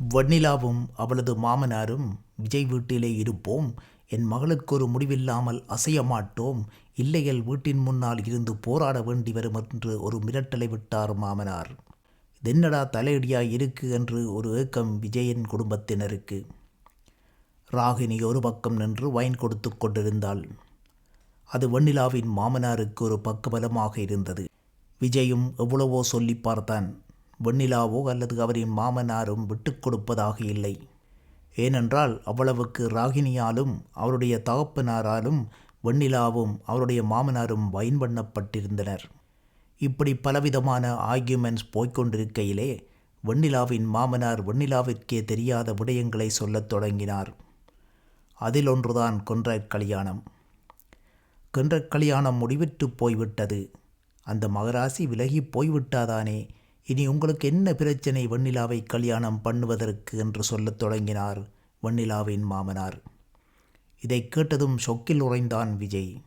வன்னிலாவும் அவளது மாமனாரும் விஜய் வீட்டிலே இருப்போம். என் மகளுக்கு ஒரு முடிவில்லாமல் அசைய மாட்டோம். இல்லையல் வீட்டின் முன்னால் இருந்து போராட வேண்டி வரும் என்று ஒரு மிரட்டலை விட்டார் மாமனார். தென்னடா தலையடியா இருக்கு என்று ஒரு ஏக்கம் விஜயன் குடும்பத்தினருக்கு. ராகினி ஒரு பக்கம் நின்று வைன் கொடுத்து கொண்டிருந்தாள். அது வெண்ணிலாவின் மாமனாருக்கு ஒரு பக்கபலமாக இருந்தது. விஜயும் எவ்வளவோ சொல்லி பார்த்தான். வெண்ணிலாவோ அல்லது அவரின் மாமனாரும் விட்டுக் கொடுப்பதாக இல்லை. ஏனென்றால் அவ்வளவுக்கு ராகினியாலும் அவருடைய தகப்பனாராலும் வெண்ணிலாவும் அவருடைய மாமனாரும் வைன் பண்ணப்பட்டிருந்தனர் இப்படி பலவிதமான ஆர்கியூமெண்ட்ஸ் போய்கொண்டிருக்கையிலே வெண்ணிலாவின் மாமனார் வெண்ணிலாவிற்கே தெரியாத விடயங்களை சொல்லத் தொடங்கினார். அதில் ஒன்றுதான் கொன்றாட் கல்யாணம். கொன்றாட் கல்யாணம் முடிவிட்டு போய்விட்டது. அந்த மகராசி விலகி போய்விட்டாதானே? இனி உங்களுக்கு என்ன பிரச்சனை வெண்ணிலாவை கல்யாணம் பண்ணுவதற்கு என்று சொல்லத் தொடங்கினார் வெண்ணிலாவின் மாமனார். இதை கேட்டதும் ஷொக்கில் உறைந்தான் விஜய்.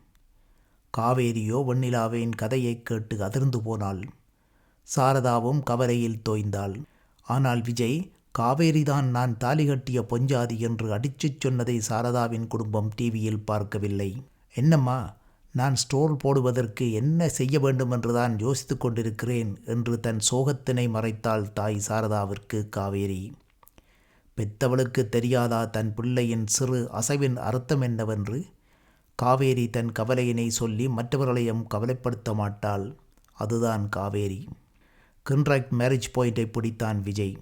காவேரியோ வெண்ணிலாவின் கதையைக் கேட்டு அதிர்ந்து போனாள். சாரதாவும் கவலையில் தோய்ந்தாள். ஆனால் விஜய் காவேரிதான் நான் தாலி கட்டிய பொஞ்சாதி என்று அடிச்சுச் சொன்னதை சாரதாவின் குடும்பம் டிவியில் பார்க்கவில்லை. என்னம்மா நான் ஸ்டோர் போடுவதற்கு என்ன செய்ய வேண்டும் என்றுதான் யோசித்து கொண்டிருக்கிறேன் என்று தன் சோகத்தினை மறைத்தாள் தாய் சாரதாவிற்கு காவேரி. பெத்தவளுக்கு தெரியாதா தன் பிள்ளையின் சிறு அசைவின் அர்த்தம் என்னவென்று? காவேரி தன் கவலையினை சொல்லி மற்றவர்களையும் கவலைப்படுத்த மாட்டாள். அதுதான் காவேரி. கண்ட்ராக்ட் மேரேஜ் பாயிண்டை பிடித்தான் விஜய்.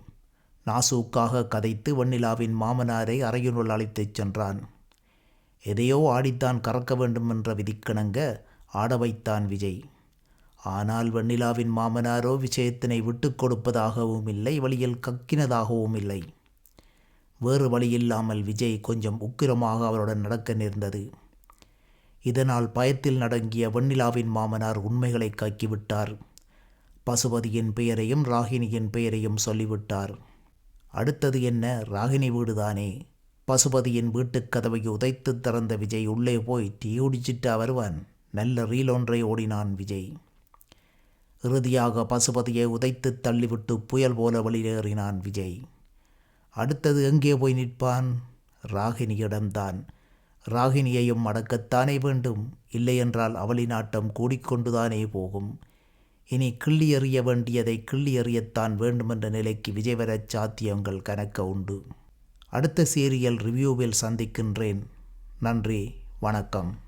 நாசூக்காக கதைத்து வெண்ணிலாவின் மாமனாரை அறையினுள் அழைத்துச் சென்றான். எதையோ ஆடித்தான் கறக்க வேண்டும் என்ற விதிக்கணங்க ஆட வைத்தான் விஜய். ஆனால் வெண்ணிலாவின் மாமனாரோ விஷயத்தினை விட்டு கொடுப்பதாகவும் இல்லை வழியில் கக்கினதாகவும் இல்லை. வேறு வழியில்லாமல் விஜய் கொஞ்சம் உக்கிரமாக அவருடன் நடக்க நேர்ந்தது. இதனால் பயத்தில் நடங்கிய வெண்ணிலாவின் மாமனார் உண்மைகளை கக்கிவிட்டார். பசுபதியின் பெயரையும் ராகினியின் பெயரையும் சொல்லிவிட்டார். அடுத்தது என்ன? ராகினி வீடுதானே? பசுபதியின் வீட்டுக் கதவை உதைத்து திறந்த விஜய் உள்ளே போய் டீ குடிச்சிட்டா வருவான் நல்ல ரீல் ஒன்றை ஓடினான் விஜய். இறுதியாக பசுபதியை உதைத்து தள்ளிவிட்டு புயல் போல வெளியேறினான் விஜய். அடுத்தது எங்கே போய் நிற்பான்? ராகினியிடம்தான் ராகினியையும் அடக்கத்தானே வேண்டும்? இல்லையென்றால் அவளின் ஆட்டம் கூடிக்கொண்டுதானே போகும். இனி கிள்ளி எறிய வேண்டியதை கிள்ளி எறியத்தான் வேண்டுமென்ற நிலைக்கு விஜய் வரச் சாத்தியங்கள் கணக்க உண்டு. அடுத்த சீரியல் ரிவ்யூவில் சந்திக்கின்றேன். நன்றி வணக்கம்.